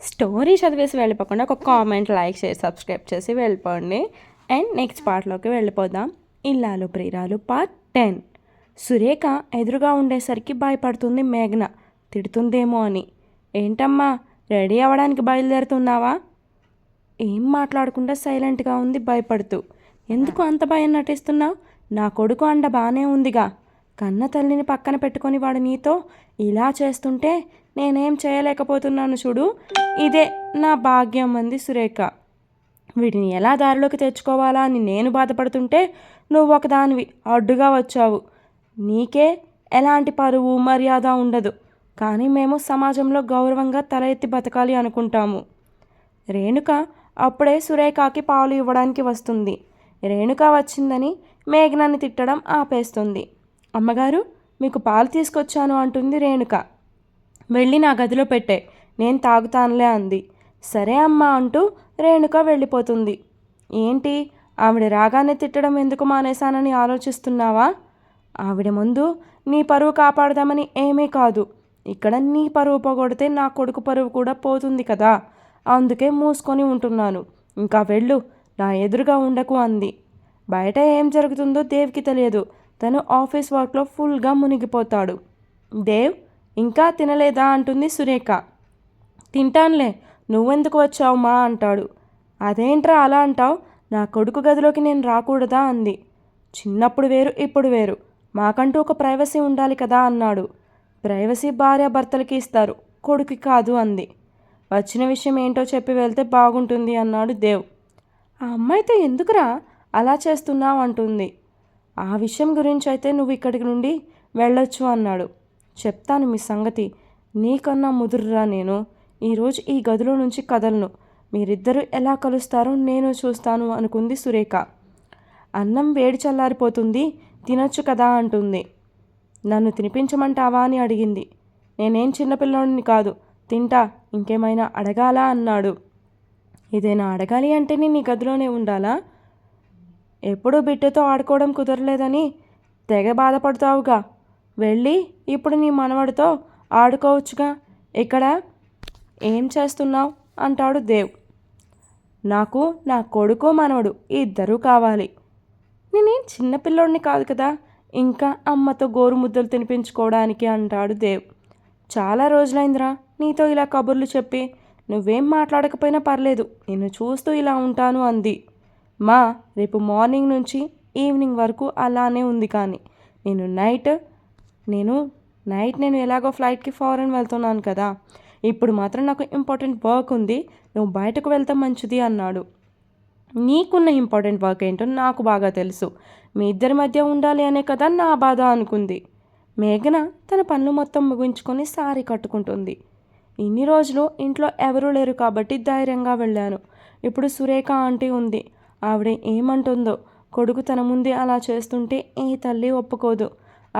Story చదివేసి వెళ్ళిపోకుండా ఒక కామెంట్ లైక్ చేసి సబ్స్క్రైబ్ చేసి వెళ్ళిపోండి. అండ్ నెక్స్ట్ పార్ట్లోకి వెళ్ళిపోదాం. ఇల్లాలు ప్రియురాలు పార్ట్ టెన్. సురేఖ ఎదురుగా ఉండేసరికి భయపడుతుంది మేఘన. తిడుతుందేమో అని. ఏంటమ్మా రెడీ అవ్వడానికి బయలుదేరుతున్నావా? ఏం మాట్లాడకుండా సైలెంట్గా ఉంది భయపడుతూ. ఎందుకు అంత భయం నటిస్తున్నావు? నా కొడుకు అండ బాగానే ఉందిగా. కన్న తల్లిని పక్కన పెట్టుకొని వాడు నీతో ఇలా చేస్తుంటే నేనేం చేయలేకపోతున్నాను చూడు. ఇదే నా భాగ్యం అంది సురేఖ. వీటిని ఎలా దారిలోకి తెచ్చుకోవాలా అని నేను బాధపడుతుంటే నువ్వు ఒకదానివి అడ్డుగా వచ్చావు. నీకే ఎలాంటి పరువు మర్యాద ఉండదు. కానీ మేము సమాజంలో గౌరవంగా తల ఎత్తి బతకాలి అనుకుంటాము. రేణుక అప్పుడే సురేఖకి పాలు ఇవ్వడానికి వస్తుంది. రేణుక వచ్చిందని మేఘనాన్ని తిట్టడం ఆపేస్తుంది. అమ్మగారు మీకు పాలు తీసుకొచ్చాను అంటుంది రేణుక. వెళ్ళి నా గదిలో పెట్టే. నేను తాగుతానులే అంది. సరే అమ్మా అంటూ రేణుక వెళ్ళిపోతుంది. ఏంటి? ఆవిడ రాగానే తిట్టడం ఎందుకు మానేశానని ఆలోచిస్తున్నావా? ఆవిడ ముందు నీ పరువు కాపాడదామని ఏమీ కాదు. ఇక్కడ నీ పరువు పోగొడితే నా కొడుకు పరువు కూడా పోతుంది కదా. అందుకే మూసుకొని ఉంటున్నాను. ఇంకా వెళ్ళు. నా ఎదురుగా ఉండకు అంది. బయట ఏం జరుగుతుందో దేవ్కి తెలియదు. తను ఆఫీస్ వర్క్లో ఫుల్గా మునిగిపోతాడు. దేవ్? ఇంకా తినలేదా అంటుంది సురేఖ. తింటానులే నువ్వెందుకు వచ్చావు మా అంటాడు. అదేంట్రా అలా అంటావు? నా కొడుకు గదిలోకి నేను రాకూడదా అంది. చిన్నప్పుడు వేరు ఇప్పుడు వేరు. మాకంటూ ఒక ప్రైవసీ ఉండాలి కదా అన్నాడు. ప్రైవసీ భార్య భర్తలకి ఇస్తారు కొడుకు కాదు అంది. వచ్చిన విషయం ఏంటో చెప్పి వెళ్తే బాగుంటుంది అన్నాడు దేవ్. ఆ అమ్మాయితో ఎందుకురా అలా చేస్తున్నావు అంటుంది. ఆ విషయం గురించి అయితే నువ్వు ఇక్కడి నుండి వెళ్ళొచ్చు అన్నాడు. చెప్తాను మీ సంగతి. నీకన్నా ముదురురా నేను. ఈరోజు ఈ గదిలో నుంచి కదలను. మీరిద్దరూ ఎలా కలుస్తారో నేను చూస్తాను అనుకుంది సురేఖ. అన్నం వేడి చల్లారిపోతుంది. తినొచ్చు కదా అంటుంది. నన్ను తినిపించమంటావా అని అడిగింది. నేనేం చిన్నపిల్లోడిని కాదు. తింటా ఇంకేమైనా అడగాలా అన్నాడు. ఏదైనా అడగాలి అంటే నీ గదిలోనే ఉండాలా? ఎప్పుడూ బిడ్డతో ఆడుకోవడం కుదరలేదని తెగ బాధపడతావుగా. వెళ్ళి ఇప్పుడు నీ మనవడితో ఆడుకోవచ్చుగా. ఇక్కడ ఏం చేస్తున్నావు? అంటాడు దేవ్. నాకు నా కొడుకు మనవడు ఇద్దరూ కావాలి. నేనేం చిన్నపిల్లోడిని కాదు కదా? ఇంకా అమ్మతో గోరు ముద్దలు తినిపించుకోవడానికి అంటాడు దేవ్. చాలా రోజులైందిరా నీతో ఇలా కబుర్లు చెప్పి. నువ్వేం మాట్లాడకపోయినా పర్లేదు. నిన్ను చూస్తూ ఇలా ఉంటాను అంది. మా రేపు మార్నింగ్ నుంచి ఈవినింగ్ వరకు అలానే ఉంది కానీ. నేను నైట్ నేను నైట్ నేను ఎలాగో ఫ్లైట్కి ఫారెన్ వెళ్తున్నాను కదా ఇప్పుడు మాత్రం నాకు ఇంపార్టెంట్ వర్క్ ఉంది నువ్వు బయటకు వెళ్తే మంచిది అన్నాడు. నీకున్న ఇంపార్టెంట్ వర్క్ ఏంటో నాకు బాగా తెలుసు మీ ఇద్దరి మధ్య ఉండాలి అనే కదా నా బాధ అనుకుంది. మేఘన తన పనులు మొత్తం ముగించుకొని సారీ కట్టుకుంటుంది. ఇన్ని రోజులు ఇంట్లో ఎవరూ లేరు కాబట్టి ధైర్యంగా వెళ్ళాను. ఇప్పుడు సురేఖ ఆంటీ ఉంది ఆవిడ ఏమంటుందో కొడుకు తన ముందే అలా చేస్తుంటే ఏ తల్లి ఒప్పుకోదు.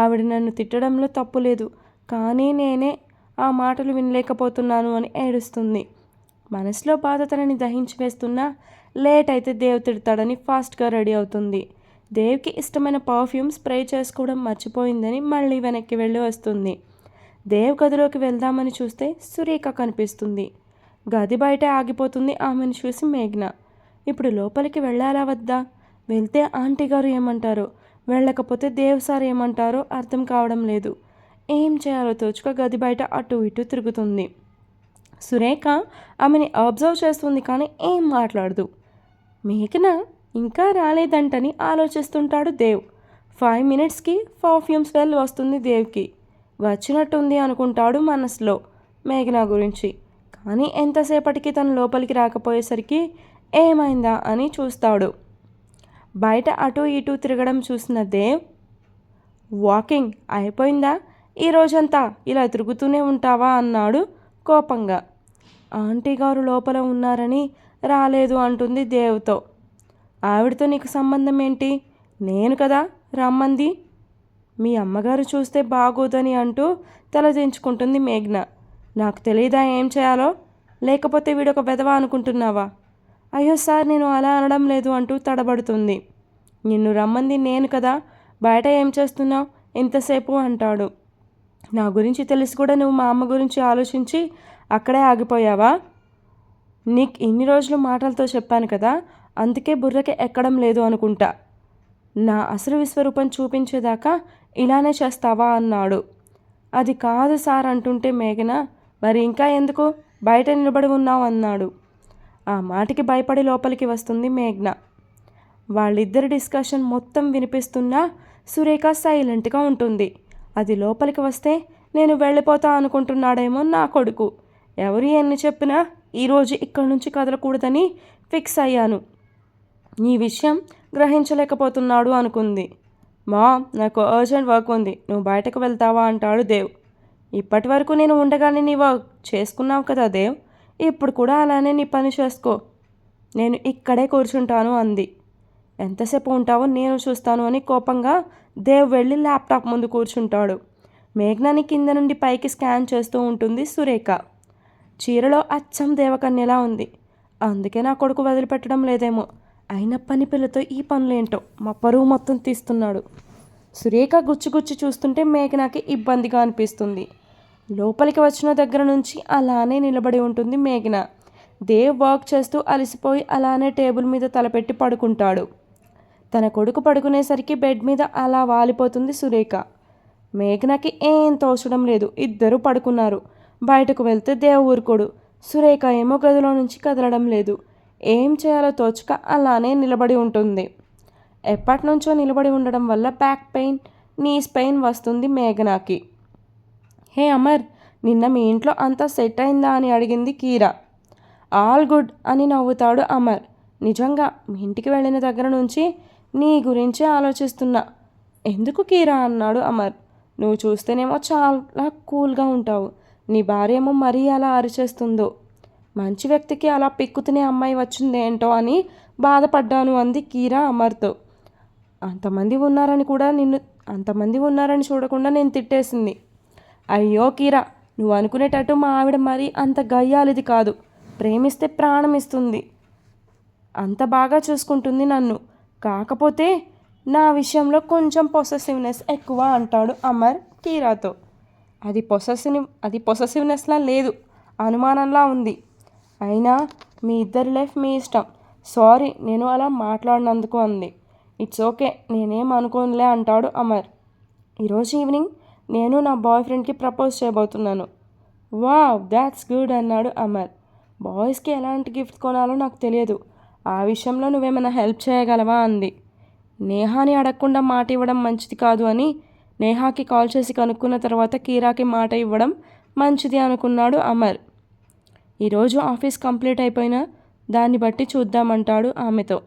ఆవిడ నన్ను తిట్టడంలో తప్పు లేదు. కానీ నేనే ఆ మాటలు వినలేకపోతున్నాను అని ఏడుస్తుంది. మనసులో బాధ తనని దహించి వేస్తున్నా లేట్ అయితే దేవ్ తిడతాడని ఫాస్ట్గా రెడీ అవుతుంది. దేవ్కి ఇష్టమైన పర్ఫ్యూమ్ స్ప్రే చేసుకోవడం మర్చిపోయిందని మళ్ళీ వెనక్కి వెళ్ళి వస్తుంది. దేవ్ గదిలోకి వెళ్దామని చూస్తే సురేఖ కనిపిస్తుంది. గది బయట ఆగిపోతుంది ఆమెను చూసి మేఘ్న. ఇప్పుడు లోపలికి వెళ్ళాలా వద్దా? వెళ్తే ఆంటీ గారు ఏమంటారు? వెళ్ళకపోతే దేవ్ సార్ ఏమంటారో అర్థం కావడం లేదు. ఏం చేయాలో తోచుక గది బయట అటు ఇటు తిరుగుతుంది. సురేఖ ఆమెని అబ్జర్వ్ చేస్తుంది కానీ ఏం మాట్లాడదు. మేఘన ఇంకా రాలేదంటని ఆలోచిస్తుంటాడు దేవ్. ఫైవ్ మినిట్స్కి పర్ఫ్యూమ్ స్మెల్ వస్తుంది దేవ్కి. వచ్చినట్టుంది అనుకుంటాడు మనసులో మేఘన గురించి. కానీ ఎంతసేపటికి తను లోపలికి రాకపోయేసరికి ఏమైందా అని చూస్తాడు. బయట అటు ఇటు తిరగడం చూసిన దేవ్ వాకింగ్ అయిపోయిందా? ఈ రోజంతా ఇలా తిరుగుతూనే ఉంటావా? అన్నాడు కోపంగా. ఆంటీ గారు లోపల ఉన్నారని రాలేదు అంటుంది దేవ్తో. ఆవిడతో నీకు సంబంధం ఏంటి? నేను కదా రమ్మంది. మీ అమ్మగారు చూస్తే బాగోదని అంటూ తలదించుకుంటుంది మేఘ్న. నాకు తెలియదా ఏం చేయాలో? లేకపోతే వీడొక వెధవ అనుకుంటున్నావా? అయ్యో సార్ నేను అలా అనడం లేదు అంటూ తడబడుతుంది. నిన్ను రమ్మంది నేను కదా బయట ఏం చేస్తున్నావు? ఎంతసేపు అంటాడు. నా గురించి తెలిసి కూడా నువ్వు మా అమ్మ గురించి ఆలోచించి అక్కడే ఆగిపోయావా? నీకు ఇన్ని రోజులు మాటలతో చెప్పాను కదా అందుకే బుర్రకి ఎక్కడం లేదు అనుకుంటా. నా అసలు విశ్వరూపం చూపించేదాకా ఇలానే చేస్తావా అన్నాడు. అది కాదు సార్ అంటుంటే మేఘన మరి ఇంకా ఎందుకు? బయట నిలబడి ఉన్నావు అన్నాడు. ఆ మాటకి భయపడి లోపలికి వస్తుంది మేఘ్న. వాళ్ళిద్దరి డిస్కషన్ మొత్తం వినిపిస్తున్నా సురేఖ సైలెంట్గా ఉంటుంది. అది లోపలికి వస్తే నేను వెళ్ళిపోతా అనుకుంటున్నాడేమో నా కొడుకు. ఎవరు ఎన్ని చెప్పినా ఈరోజు ఇక్కడి నుంచి కదలకూడదని ఫిక్స్ అయ్యాను. ఈ విషయం గ్రహించలేకపోతున్నాడు అనుకుంది. మా నాకు అర్జెంట్ వర్క్ ఉంది. నువ్వు బయటకు వెళ్తావా? అంటాడు దేవ్. ఇప్పటి వరకు నేను ఉండగానే నీ వర్క్ చేసుకున్నావు కదా దేవ్. ఇప్పుడు కూడా అలానే నీ పని చేసుకో. నేను ఇక్కడే కూర్చుంటాను అంది. ఎంతసేపు ఉంటావో నేను చూస్తాను అని కోపంగా దేవ్ వెళ్ళి ల్యాప్టాప్ ముందు కూర్చుంటాడు. మేఘ్నాని కింద నుండి పైకి స్కాన్ చేస్తూ ఉంటుంది సురేఖ. చీరలో అచ్చం దేవకన్యలా ఉంది. అందుకే నా కొడుకు వదిలిపెట్టడం లేదేమో. అయిన పని పిల్లతో ఈ పనులేంటో మా పరువు మొత్తం తీస్తున్నాడు. సురేఖ గుచ్చి చూస్తుంటే మేఘనాకి ఇబ్బందిగా అనిపిస్తుంది. లోపలికి వచ్చిన దగ్గర నుంచి అలానే నిలబడి ఉంటుంది మేఘన. దేవ్ వర్క్ చేస్తూ అలసిపోయి అలానే టేబుల్ మీద తలపెట్టి పడుకుంటాడు. తన కొడుకు పడుకునేసరికి బెడ్ మీద అలా వాలిపోతుంది సురేఖ. మేఘనకి ఏం తోచడం లేదు ఇద్దరు పడుకున్నారు. బయటకు వెళ్తే దేవ్ ఊరుకోడు. సురేఖ ఏమో గదిలో నుంచి కదలడం లేదు. ఏం చేయాలో తోచక అలానే నిలబడి ఉంటుంది. ఎప్పటి నుంచో నిలబడి ఉండడం వల్ల బ్యాక్ పెయిన్ నీస్ పెయిన్ వస్తుంది మేఘనాకి. హే అమర్ నిన్న మీ ఇంట్లో అంతా సెట్ అయిందా అని అడిగింది కీరా. ఆల్ గుడ్ అని నవ్వుతాడు అమర్. నిజంగా మీ ఇంటికి వెళ్ళిన దగ్గర నుంచి నీ గురించే ఆలోచిస్తున్నా. ఎందుకు కీరా అన్నాడు అమర్. నువ్వు చూస్తేనేమో చాలా కూల్గా ఉంటావు. నీ భార్య ఏమో మరీ అలా అరిచేస్తుందో. మంచి వ్యక్తికి అలా పిక్కుతునే అమ్మాయి వచ్చిందేంటో అని బాధపడ్డాను అంది కీరా అమర్తో. అంతమంది ఉన్నారని కూడా నిన్ను అంతమంది ఉన్నారని చూడకుండా నేను తిట్టేసింది. అయ్యో కీరా నువ్వు అనుకునేటట్టు మా ఆవిడ మరి అంత గయ్యాలిది కాదు. ప్రేమిస్తే ప్రాణం ఇస్తుంది. అంత బాగా చూసుకుంటుంది నన్ను. కాకపోతే నా విషయంలో కొంచెం పొసెసివ్నెస్ ఎక్కువ అంటాడు అమర్ కీరాతో. అది పొసెసివ్ అది పొసెసివ్నెస్లా లేదు. అనుమానంలా ఉంది. అయినా మీ ఇద్దరి లైఫ్ మీ ఇష్టం. సారీ నేను అలా మాట్లాడినందుకు అంది. ఇట్స్ ఓకే నేనేం అనుకోనులే అంటాడు అమర్. ఈరోజు ఈవినింగ్ నేను నా బాయ్ ఫ్రెండ్కి ప్రపోజ్ చేయబోతున్నాను. వావ్ దాట్స్ గుడ్ అన్నాడు అమర్. బాయ్స్కి ఎలాంటి గిఫ్ట్ కొనాలో నాకు తెలియదు. ఆ విషయంలో నువ్వేమైనా హెల్ప్ చేయగలవా? అంది. నేహాని అడగకుండా మాట ఇవ్వడం మంచిది కాదు అని నేహాకి కాల్ చేసి కనుక్కున్న తర్వాత కీరాకి మాట ఇవ్వడం మంచిది అనుకున్నాడు అమర్. ఈరోజు ఆఫీస్ కంప్లీట్ అయిపోయినా దాన్ని బట్టి చూద్దామంటాడు ఆమెతో.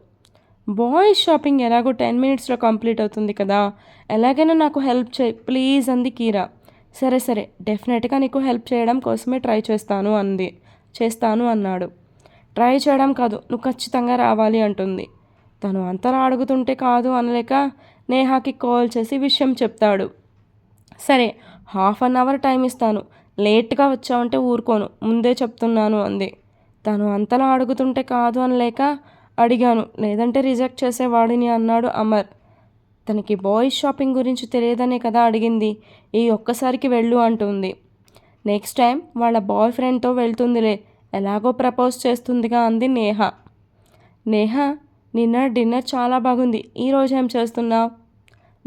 బాయ్స్ షాపింగ్ ఎలాగో టెన్ మినిట్స్లో కంప్లీట్ అవుతుంది కదా. ఎలాగైనా నాకు హెల్ప్ చేయి. ప్లీజ్ అంది కీరా. సరే సరే. డెఫినెట్గా నీకు హెల్ప్ చేయడం కోసమే ట్రై చేస్తాను అంది. చేస్తాను అన్నాడు. ట్రై చేయడం కాదు నువ్వు ఖచ్చితంగా రావాలి అంటుంది. తను అంతలా అడుగుతుంటే కాదు అనలేక నేహాకి కాల్ చేసి విషయం చెప్తాడు. సరే హాఫ్ అన్ అవర్ టైం ఇస్తాను. లేట్గా వచ్చావంటే ఊరుకోను. ముందే చెప్తున్నాను అంది. తను అంతలా అడుగుతుంటే కాదు అనలేక అడిగాను. లేదంటే రిజెక్ట్ చేసేవాడిని అన్నాడు అమర్. తనకి బాయ్స్ షాపింగ్ గురించి తెలియదనే కదా అడిగింది. ఈ ఒక్కసారికి వెళ్ళు అంటుంది. నెక్స్ట్ టైం వాళ్ళ బాయ్ ఫ్రెండ్తో వెళ్తుందిలే. ఎలాగో ప్రపోజ్ చేస్తుందిగా అంది నేహ. నేహ నిన్న డిన్నర్ చాలా బాగుంది. ఈరోజు ఏం చేస్తున్నావు?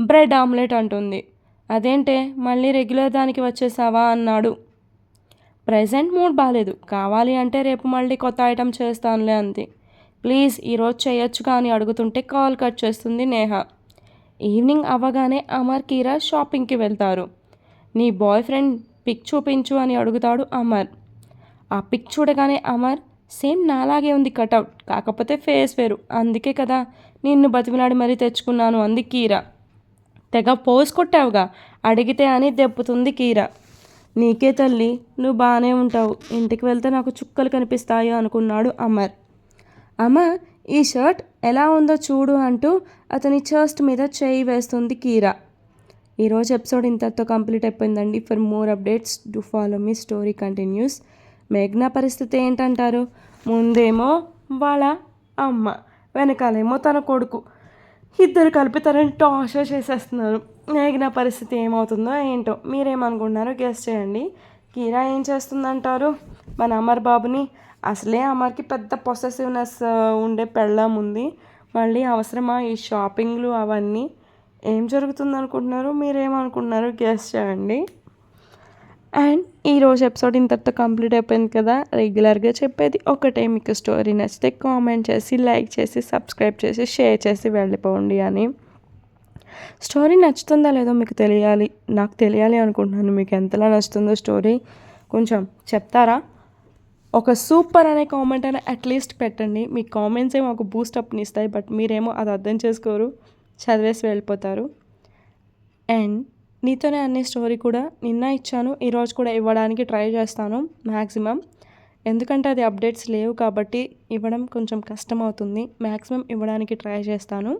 బ్రెడ్ ఆమ్లెట్ అంటుంది. అదేంటే మళ్ళీ రెగ్యులర్ దానికి వచ్చేసావా అన్నాడు. ప్రజెంట్ మూడ్ బాగాలేదు కావాలి అంటే రేపు మళ్ళీ కొత్త ఐటెం చేస్తానులే అంది. ప్లీజ్ ఈరోజు చేయొచ్చుగా అని అడుగుతుంటే కాల్ కట్ చేస్తుంది నేహ. ఈవినింగ్ అవ్వగానే అమర్ కీరా షాపింగ్కి వెళ్తారు. నీ బాయ్ ఫ్రెండ్ పిక్ చూపించు అని అడుగుతాడు అమర్. ఆ పిక్ చూడగానే అమర్ సేమ్ నాలాగే ఉంది కటౌట్ కాకపోతే ఫేస్ వేరు. అందుకే కదా నిన్ను బతిమిలాడి మరీ తెచ్చుకున్నాను అంది కీరా. తెగ పోస్ కొట్టావుగా అడిగితే అని దెప్పుతుంది కీరా. నీకే తల్లి నువ్వు బాగానే ఉంటావు. ఇంటికి వెళ్తే నాకు చుక్కలు కనిపిస్తాయి అనుకున్నాడు అమర్. అమ్మ ఈ షర్ట్ ఎలా ఉందో చూడు అంటూ అతని చెస్ట్ మీద చేయి వేస్తుంది కీరా. ఈరోజు ఎపిసోడ్ ఇంతతో కంప్లీట్ అయిపోయిందండి. For more updates do follow me story continues. మేఘ్నా పరిస్థితి ఏంటంటారు? ముందేమో వాళ్ళ అమ్మ వెనకాలేమో తన కొడుకు. ఇద్దరు కలిపి తనని టార్చర్ చేసేస్తున్నారు. మేఘ్నా పరిస్థితి ఏమవుతుందో ఏంటో మీరేమనుకుంటున్నారో గెస్ట్ చేయండి. కీరా ఏం చేస్తుందంటారు? మన అమర్ బాబుని అసలే అమర్కి పెద్ద పొసెసివ్నెస్ ఉండే పెళ్ళం ఉంది. మళ్ళీ అవసరమా ఈ షాపింగ్లు అవన్నీ? ఏం జరుగుతుంది అనుకుంటున్నారు మీరేమనుకుంటున్నారు? గెస్ చేయండి. అండ్ ఈరోజు ఎపిసోడ్ ఇంతటితో కంప్లీట్ అయిపోయింది కదా. రెగ్యులర్గా చెప్పేది ఒకటే. మీకు స్టోరీ నచ్చితే కామెంట్ చేసి లైక్ చేసి సబ్స్క్రైబ్ చేసి షేర్ చేసి వెళ్ళిపోండి అని. స్టోరీ నచ్చుతుందా లేదో మీకు తెలియాలి. నాకు తెలియాలి అనుకుంటున్నాను. మీకు ఎంతలా నచ్చుతుందో స్టోరీ కొంచెం చెప్తారా? ఒక సూపర్ అనే కామెంట్ అయినా అట్లీస్ట్ పెట్టండి. మీ కామెంట్సే మాకు బూస్ట్ అప్ని ఇస్తాయి బట్ మీరేమో అది అర్థం చేసుకోరు చదివేసి వెళ్ళిపోతారు. అండ్ నీతోనే అనే స్టోరీ కూడా నిన్న ఇచ్చాను ఈరోజు కూడా ఇవ్వడానికి ట్రై చేస్తాను మ్యాక్సిమం ఎందుకంటే అది అప్డేట్స్ లేవు కాబట్టి ఇవ్వడం కొంచెం కష్టం అవుతుంది మ్యాక్సిమం ఇవ్వడానికి ట్రై చేస్తాను.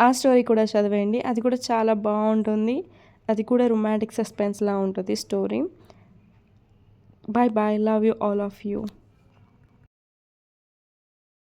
ఆ స్టోరీ కూడా చదివేయండి. అది కూడా చాలా బాగుంటుంది. అది కూడా రొమాంటిక్ సస్పెన్స్లా ఉంటుంది story bye bye love you all of you